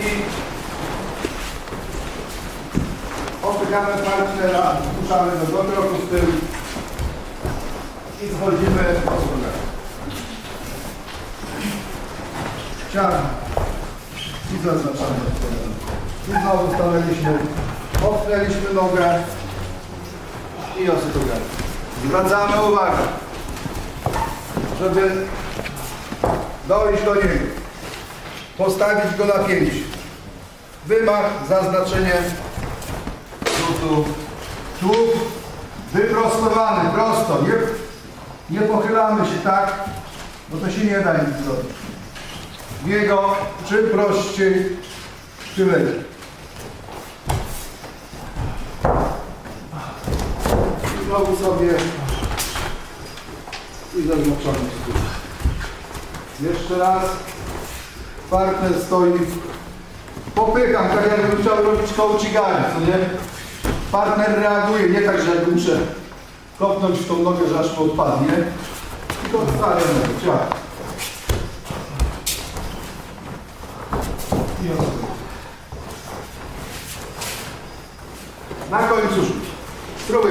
I opykamy partnera, puszczamy do kroku z tyłu i wchodzimy po schodach. Ciach. I zaznaczamy. I znowu stanęliśmy, popchnęliśmy nogę i osytuję. Zwracamy uwagę, żeby dojść do niego, postawić go na pięć. Wymach, zaznaczenie rzutu. Czub wyprostowany, prosto. Nie, nie pochylamy się tak, bo to się nie da nic zrobić. Jego czym prościej, tym lepiej. Znowu sobie i zaznaczamy. Jeszcze raz. Partner stoi. Popycham, tak jakbym chciał robić kołciganie, co nie? Partner reaguje, nie tak, że jak muszę kopnąć w tą nogę, że aż mu odpadnie. Tylko odstawiam nogę, ciach. I. Na końcu rzut. Spróbuj.